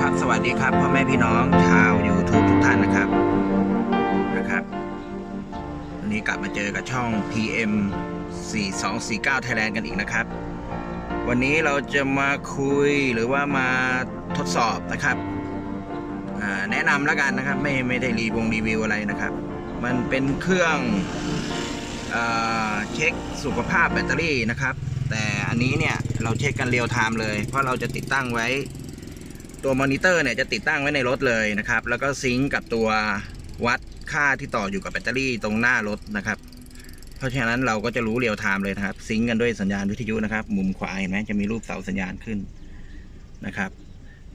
ครับ สวัสดีครับพ่อแม่พี่น้องชาว YouTube ทุกท่านนะครับนะครับวันนี้กลับมาเจอกับช่อง PM 4249 Thailand กันอีกนะครับ วันนี้เราจะมาคุยหรือว่ามาทดสอบนะครับแนะนำแล้วกันนะครับ ไม่ไม่ได้รีวงรีวิวอะไรนะครับ มันเป็นเครื่องอเช็คสุขภาพแบตเตอรี่นะครับ แต่อันนี้เนี่ยเราเช็คกันเรียลไทม์เลย เพราะเราจะติดตั้งไว้ ตัวมอนิเตอร์เนี่ยจะติดตั้งไว้ในรถเลยนะครับ แล้วก็ซิงก์กับตัววัดค่าที่ต่ออยู่กับแบตเตอรี่ตรงหน้ารถนะครับ เพราะฉะนั้นเราก็จะรู้เรียลไทม์เลยนะครับ ซิงก์กันด้วยสัญญาณวิทยุนะครับ มุมขวาเห็นไหมจะมีรูปเสาสัญญาณขึ้นนะครับ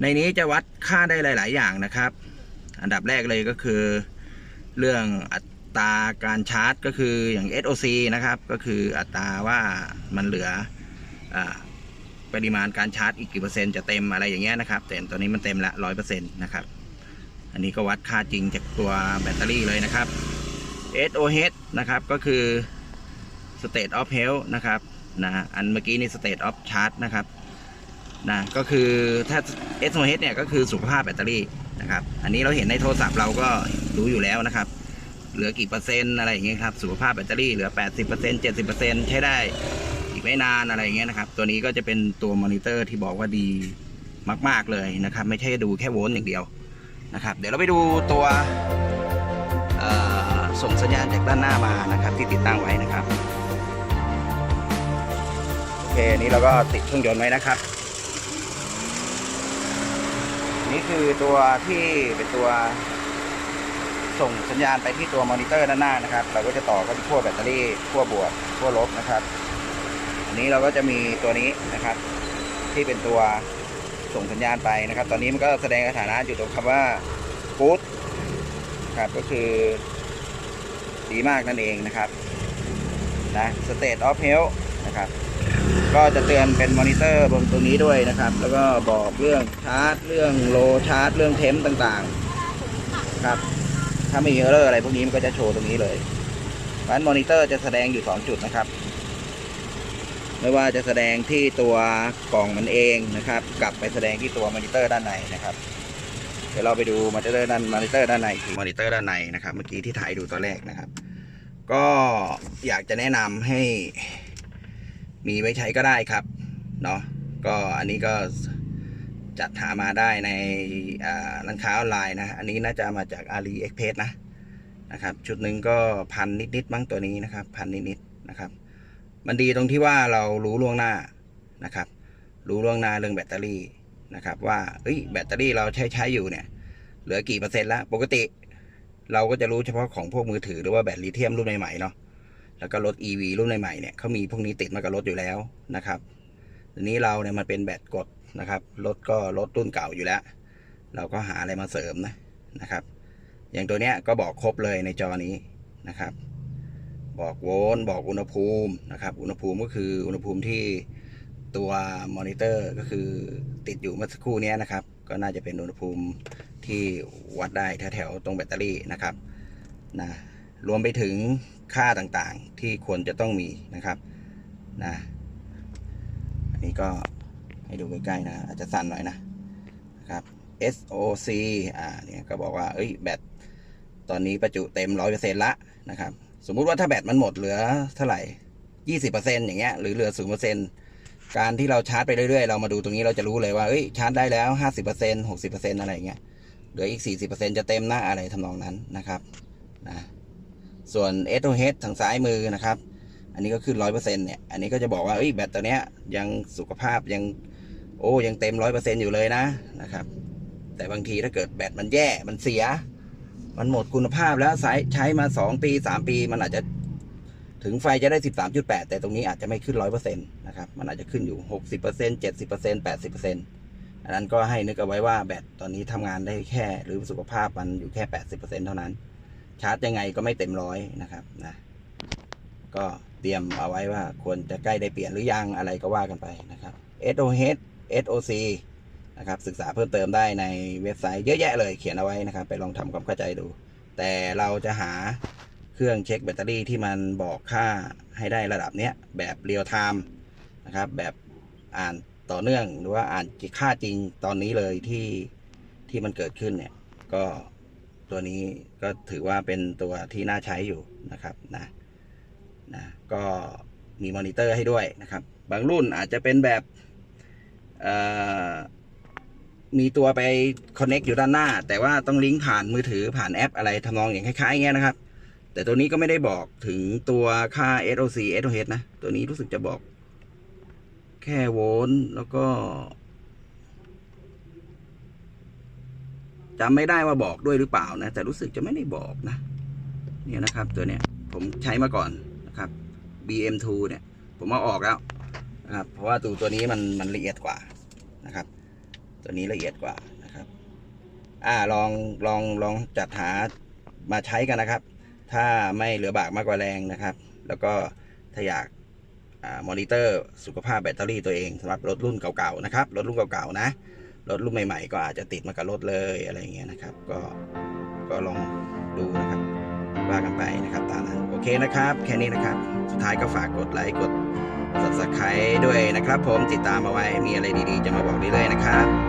ในนี้จะวัดค่าได้หลาย ๆ อย่างนะครับ อันดับแรกเลยก็คือ เรื่องอัตราการชาร์จก็คืออย่าง SOC นะครับ ก็คืออัตราว่ามันเหลืออ ปริมาณการชาร์จอีกกี่เปอร์เซ็นต์จะเต็มอะไรอย่างเงี้ยนะครับแต่ตอนนี้มันเต็มละร้อยเปอร์เซ็นต์นะครับ อันนี้ก็วัดค่าจริงจากตัวแบตเตอรี่เลยนะครับ SOH นะครับก็คือ state of health นะครับนะอันเมื่อกี้นี่ state of charge นะครับนะก็คือถ้า SOH เนี่ยก็คือสุขภาพแบตเตอรี่นะครับ อันนี้เราเห็นในโทรศัพท์เราก็รู้อยู่แล้วนะครับ เหลือกี่เปอร์เซ็นต์อะไรอย่างเงี้ยครับ สุขภาพแบตเตอรี่เหลือ 80% 70%ใช้ได้ อีกไม่นานอะไรเงี้ยนะครับ ตัวนี้ก็จะเป็นตัวมอนิเตอร์ที่บอกว่าดีมากๆเลยนะครับ ไม่ใช่ดูแค่โวลต์อย่างเดียวนะครับ เดี๋ยวเราไปดูตัวส่งสัญญาณจากด้านหน้ามานะครับ ที่ติดตั้งไว้นะครับโอเคนี้เราก็ติดเครื่องยนต์ไว้นะครับ นี่คือตัวที่เป็นตัวส่งสัญญาณไปที่ตัวมอนิเตอร์ด้านหน้านะครับ เราก็จะต่อเข้าที่ขั้วแบตเตอรี่ขั้วบวกขั้วลบนะครับ นี้เราก็จะมีตัวนี้นะครับ ที่เป็นตัวส่งสัญญาณไปนะครับ ตอนนี้มันก็แสดงสถานะอยู่ตรงคำว่า good ครับก็คือดีมากนั่นเองนะครับนะ state of health นะครับ ก็จะเตือนเป็นมอนิเตอร์บนตรงนี้ด้วยนะครับ แล้วก็บอกเรื่องชาร์จ เรื่องโลชาร์จ เรื่องเทมต่างๆครับถ้ามีเออร์อะไรพวกนี้มันก็จะโชว์ตรงนี้เลยเพราะฉะนั้นมอนิเตอร์จะแสดงอยู่ 2 จุดนะครับ ไม่ว่าจะแสดงที่ตัวกล่องมันเองนะครับ กลับไปแสดงที่ตัวมอนิเตอร์ด้านในนะครับ เดี๋ยวเราไปดูมอนิเตอร์ด้านมอนิเตอร์ด้านในมอนิเตอร์ด้านในนะครับ เมื่อกี้ที่ถ่ายดูตอนแรกนะครับ ก็อยากจะแนะนำให้ มีไว้ใช้ก็ได้ครับเนาะก็อันนี้ก็จัดหามาได้ในร้านค้าออนไลน์นะ อันนี้น่าจะมาจาก AliExpress นะนะครับ ชุดหนึ่งก็พันนิดๆมั้งตัวนี้นะครับ พันนิดๆนะครับ มันดีตรงที่ว่าเรารู้ล่วงหน้านะครับ รู้ล่วงหน้าเรื่องแบตเตอรี่นะครับ ว่าเอ้ยแบตเตอรี่เราใช้ใช้อยู่เนี่ย เหลือกี่เปอร์เซ็นต์แล้วปกติ เราก็จะรู้เฉพาะของพวกมือถือหรือว่าแบตลิเธียมรุ่นใหม่ๆเนาะแล้วก็รถ EV รุ่นใหม่ๆเนี่ยเขามีพวกนี้ติดมากับรถอยู่แล้วนะครับทีนี้เราเนี่ยมันเป็นแบตกดนะครับรถก็รถรุ่นเก่าอยู่แล้ว เราก็หาอะไรมาเสริมนะนะครับ อย่างตัวเนี้ยก็บอกครบเลยในจอนี้นะครับ บอกโวลต์บอกอุณหภูมินะครับ อุณหภูมิก็คืออุณหภูมิที่ตัวมอนิเตอร์ก็คือติดอยู่เมื่อสักครู่นี้นะครับ ก็น่าจะเป็นอุณหภูมิที่วัดได้แถวๆตรงแบตเตอรี่นะครับนะรวมไปถึงค่าต่างๆที่ควรจะต้องมีนะครับนะอันนี้ก็ให้ดูใกล้ๆนะ อาจจะสั่นหน่อยนะนะครับ SOC อ่าเนี่ยก็บอกว่าเอ้ยแบตตอนนี้ประจุเต็มร้อยเปอร์เซ็นต์ละนะครับ สมมุติว่าถ้าแบตมันหมดเหลือเท่าไหร่ยี่สิบเปอร์เซ็นต์อย่างเงี้ยหรือเหลือศูนย์เปอร์เซ็นต์การที่เราชาร์จไปเรื่อยๆ เรามาดูตรงนี้เราจะรู้เลยว่าเอ้ยชาร์จได้แล้วห้าสิบเปอร์เซ็นต์หกสิบเปอร์เซ็นต์อะไรเงี้ยเหลืออีกสี่สิบเปอร์เซ็นต์จะเต็มหน้าอะไรทำนองนั้นนะครับนะส่วน SOH ทางซ้ายมือนะครับ อันนี้ก็ขึ้นร้อยเปอร์เซ็นเนี่ยอันนี้ก็จะบอกว่าเอ้ยแบตตัวเนี้ยยังสุขภาพยังโอ้ยังเต็มร้อยเปอร์เซ็นอยู่เลยนะนะครับแต่บางทีถ้าเกิดแบตมันแย่มันเสีย มันหมดคุณภาพแล้วใช้ใช้มาสองปีสามปี มันอาจจะถึงไฟจะได้สิบสามจุดแปดแต่ตรงนี้อาจจะไม่ขึ้นร้อยเปอร์เซ็นต์นะครับ มันอาจจะขึ้นอยู่หกสิบเปอร์เซ็นต์เจ็ดสิบเปอร์เซ็นต์แปดสิบเปอร์เซ็นต์อันนั้นก็ให้นึกเอาไว้ว่าแบตตอนนี้ทำงานได้แค่ หรือสุขภาพมันอยู่แค่แปดสิบเปอร์เซ็นต์เท่านั้น ชาร์จยังไงก็ไม่เต็มร้อยนะครับนะก็เตรียมเอาไว้ว่าควรจะใกล้ได้เปลี่ยนหรือยังอะไรก็ว่ากันไปนะครับ SOH SOC นะครับศึกษาเพิ่มเติมได้ในเว็บไซต์เยอะแยะเลยเขียนเอาไว้นะครับ ไปลองทำความเข้าใจดู แต่เราจะหาเครื่องเช็คแบตเตอรี่ที่มันบอกค่าให้ได้ระดับเนี้ยแบบเรียลไทม์นะครับแบบอ่านต่อเนื่องหรือว่าอ่านค่าจริงตอนนี้เลยที่ที่มันเกิดขึ้นเนี่ยก็ตัวนี้ก็ถือว่าเป็นตัวที่น่าใช้อยู่นะครับนะนะก็มีมอนิเตอร์ให้ด้วยนะครับ บางรุ่นอาจจะเป็นแบบเอ่อ มีตัวไป connect อยู่ด้านหน้า แต่ว่าต้องลิงก์ผ่านมือถือผ่านแอปอะไรทำนองอย่างคล้ายๆอย่างเงี้ยนะครับ แต่ตัวนี้ก็ไม่ได้บอกถึงตัวค่า SOC SOH นะ ตัวนี้รู้สึกจะบอก แค่โวลต์แล้วก็จำไม่ได้ว่าบอกด้วยหรือเปล่านะ แต่รู้สึกจะไม่ได้บอกนะ เนี่ยนะครับตัวเนี้ยผมใช้มาก่อนนะครับ BM2 เนี่ย ผมเอาออกแล้วนะครับเพราะว่าตัวตัวนี้มันมันละเอียดกว่านะครับ ตัวนี้ละเอียดกว่านะครับ อ่าลองลองลองจัดหามาใช้กันนะครับ ถ้าไม่เหลือบากมากกว่าแรงนะครับ แล้วก็ถ้าอยากอามอนิเตอร์สุขภาพแบตเตอรี่ตัวเองสำหรับรถรุ่นเก่าๆนะครับ รถรุ่นเก่าๆนะ รถรุ่นใหม่ๆ ก็อาจจะติดมากับรถเลยอะไรอย่างเงี้ยนะครับ ก็ก็ลองดูนะครับว่ากันไปนะครับตามนั้นโอเคนะครับ แค่นี้นะครับ สุดท้ายก็ฝากกดไลค์กด subscribe ด้วยนะครับ ผมติดตามมาไว้มีอะไรดีๆ จะมาบอกเรื่อยๆนะครับ